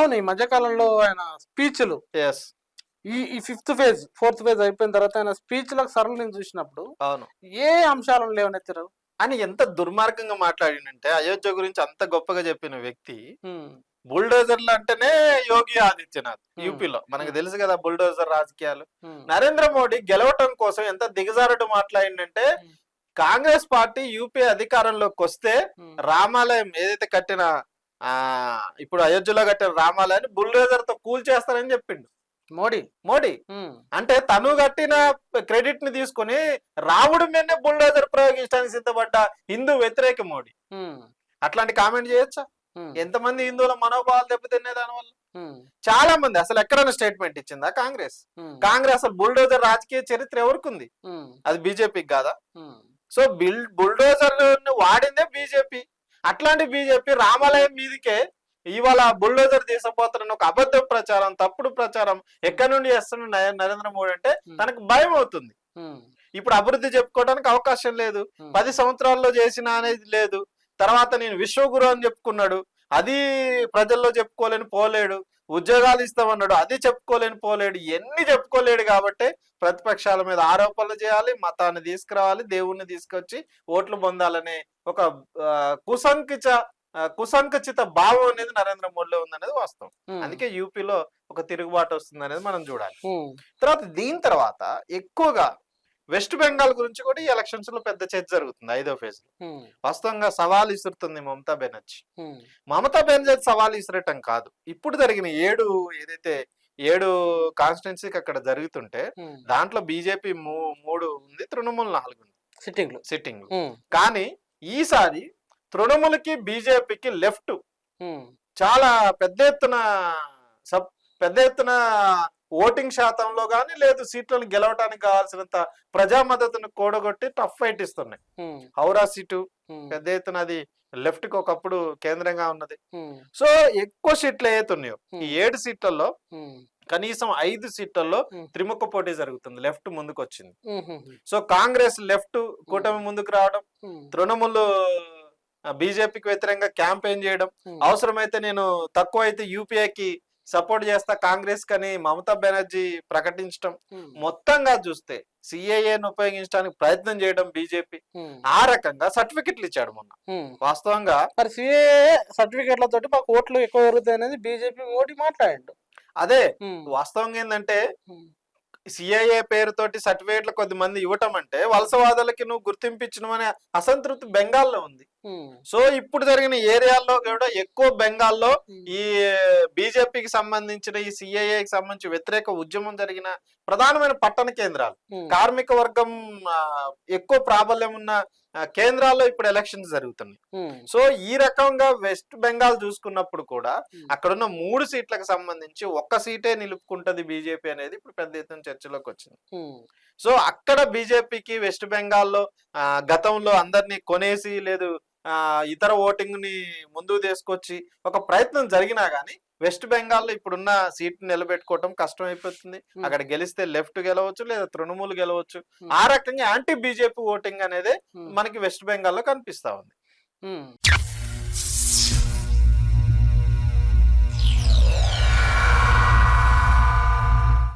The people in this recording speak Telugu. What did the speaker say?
అవును ఈ మధ్యకాలంలో ఆయన స్పీచ్లు. ఎస్ ఈ ఈ ఫిఫ్త్ ఫేజ్ ఫోర్త్ ఫేజ్ అయిపోయిన తర్వాత ఆయన స్పీచ్లకు సరళ నేను చూసినప్పుడు అవును. ఏ అంశాలను లేవనెత్తారు? అని ఎంత దుర్మార్గంగా మాట్లాడిందంటే అయోధ్య గురించి అంత గొప్పగా చెప్పిన వ్యక్తి బుల్డోజర్లు అంటేనే యోగి ఆదిత్యనాథ్. యూపీలో. మనకు. తెలుసు కదా బుల్డోజర్ రాజకీయాలు. నరేంద్ర మోడీ గెలవటం కోసం ఎంత దిగజారుడు మాట్లాడిందంటే. కాంగ్రెస్ పార్టీ యూపీ అధికారంలోకి వస్తే రామాలయం ఏదైతే కట్టిన ఆ ఇప్పుడు అయోధ్యలో కట్టిన రామాలయాన్ని బుల్డోజర్తో కూల్ చేస్తారని చెప్పిండు. మోడీ. మోడీ. అంటే తను కట్టిన క్రెడిట్ని తీసుకుని రాముడి మీదనే బుల్డోజర్ ప్రయోగించడానికి సిద్ధపడ్డ హిందూ వ్యతిరేక మోడీ. అట్లాంటి కామెంట్ చేయొచ్చా? ఎంతమంది హిందువుల మనోభావాలు దెబ్బతిన్నాయి దానివల్ల? చాలా మంది అసలు ఎక్కడైనా స్టేట్మెంట్ ఇచ్చిందా కాంగ్రెస్? కాంగ్రెస్ అసలు బుల్డోజర్ రాజకీయ చరిత్ర ఎవరికి అది బీజేపీకి కాదా? సో బిల్ బుల్డోజర్ వాడిందే బీజేపీ. అట్లాంటి బీజేపీ రామాలయం మీదకే ఇవాళ బుల్డోజర్ తీసుకుపోతున్న ఒక అబద్ధ ప్రచారం తప్పుడు ప్రచారం ఎక్కడి నుండి చేస్తున్న నరేంద్ర మోడీ అంటే తనకు భయం అవుతుంది. ఇప్పుడు అభివృద్ధి చెప్పుకోవడానికి అవకాశం లేదు. పది సంవత్సరాల్లో చేసిన అనేది లేదు. తర్వాత నేను విశ్వగురు అని చెప్పుకున్నాడు. అది ప్రజల్లో చెప్పుకోలేని పోలేడు. ఉద్యోగాలు ఇస్తామన్నాడు అది చెప్పుకోలేని పోలేడు. ఎన్ని చెప్పుకోలేడు కాబట్టి ప్రతిపక్షాల మీద ఆరోపణలు చేయాలి మతాన్ని తీసుకురావాలి దేవుణ్ణి తీసుకొచ్చి ఓట్లు పొందాలనే ఒక ఆ, కుసంకుచిత భావం అనేది నరేంద్ర మోడీలో ఉందనేది వాస్తవం. అందుకే యూపీలో ఒక తిరుగుబాటు వస్తుంది అనేది మనం చూడాలి. తర్వాత దీని తర్వాత ఎక్కువగా వెస్ట్ బెంగాల్ గురించి కూడా ఈ ఎలక్షన్స్లో పెద్ద చర్చ జరుగుతుంది ఐదో ఫేజ్లో. వాస్తవంగా సవాల్ ఇసురుతుంది మమతా బెనర్జీ. మమతా బెనర్జీ సవాల్ ఇసురటం కాదు. ఇప్పుడు జరిగిన ఏడు ఏదైతే ఏడు కాన్స్టిట్యున్సీకి అక్కడ జరుగుతుంటే దాంట్లో బీజేపీ మూడు ఉంది తృణమూల్ నాలుగు ఉంది. సిట్టింగ్ ఉమ్, కానీ ఈసారి తృణమూలకి బీజేపీకి లెఫ్ట్ చాలా పెద్ద ఎత్తున సబ్ పెద్ద ఎత్తున ఓటింగ్ శాతంలో కానీ లేదు సీట్లను గెలవడానికి కావాల్సినంత ప్రజా మద్దతును కూడగొట్టి టఫ్ ఫైట్ ఇస్తున్నాయి. హౌరా సీటు పెద్ద ఎత్తున అది లెఫ్ట్కి ఒకప్పుడు కేంద్రంగా ఉన్నది. సో ఎక్కువ సీట్లు ఉన్నాయో ఈ. ఏడు సీట్లలో కనీసం ఐదు సీట్లలో. త్రిముఖ పోటీ జరుగుతుంది లెఫ్ట్ ముందుకు వచ్చింది సో కాంగ్రెస్ లెఫ్ట్ కూటమి ముందుకు రావడం తృణమూల్ బీజేపీకి వ్యతిరేకంగా క్యాంపెయిన్ చేయడం అవసరమైతే నేను తక్కువ అయితే యూపీఐకి సపోర్ట్ చేస్తా కాంగ్రెస్ కని మమతా బెనర్జీ ప్రకటించడం మొత్తంగా చూస్తే సిఏఏను ఉపయోగించడానికి ప్రయత్నం చేయడం బీజేపీ. ఆ రకంగా సర్టిఫికెట్లు ఇచ్చాడు మొన్న. వాస్తవంగా మరి సిఏ సర్టిఫికేట్ల తోటి మాకు ఓట్లు ఎక్కువ పెరుగుతాయి అనేది బీజేపీ మోడీ మాట్లాడిండు. అదే వాస్తవంగా ఏంటంటే సిఐఏ పేరుతోటి సర్టిఫికేట్లు కొద్ది మంది ఇవ్వటం అంటే వలసవాదులకి నువ్వు గుర్తింపించడం అనే అసంతృప్తి బెంగాల్లో ఉంది. సో ఇప్పుడు జరిగిన ఏరియాల్లో కూడా ఎక్కువ బెంగాల్లో ఈ బీజేపీకి సంబంధించిన ఈ సిఐఏకి సంబంధించి వ్యతిరేక ఉద్యమం జరిగిన ప్రధానమైన పట్టణ కేంద్రాలు. కార్మిక వర్గం ఎక్కువ ప్రాబల్యం ఉన్న కేంద్రాల్లో ఇప్పుడు ఎలక్షన్స్ జరుగుతున్నాయి. సో ఈ రకంగా వెస్ట్ బెంగాల్ చూసుకున్నప్పుడు కూడా. అక్కడున్న మూడు సీట్లకు సంబంధించి ఒక్క సీటే నిలుపుకుంటది బీజేపీ అనేది ఇప్పుడు పెద్ద ఎత్తున చర్చలోకి వచ్చింది. సో అక్కడ బీజేపీకి వెస్ట్ బెంగాల్లో గతంలో అందరినీ కొనేసి లేదు ఇతర ఓటింగ్ని ముందుకు తీసుకొచ్చి ఒక ప్రయత్నం జరిగినా గానీ వెస్ట్ బెంగాల్లో ఇప్పుడున్న సీట్ నిలబెట్టుకోవటం కష్టం అయిపోతుంది. అక్కడ గెలిస్తే లెఫ్ట్ గెలవచ్చు లేదా తృణమూలు గెలవచ్చు. ఆ రకంగా యాంటీ బీజేపీ ఓటింగ్ అనేది మనకి వెస్ట్ బెంగాల్లో కనిపిస్తా ఉంది.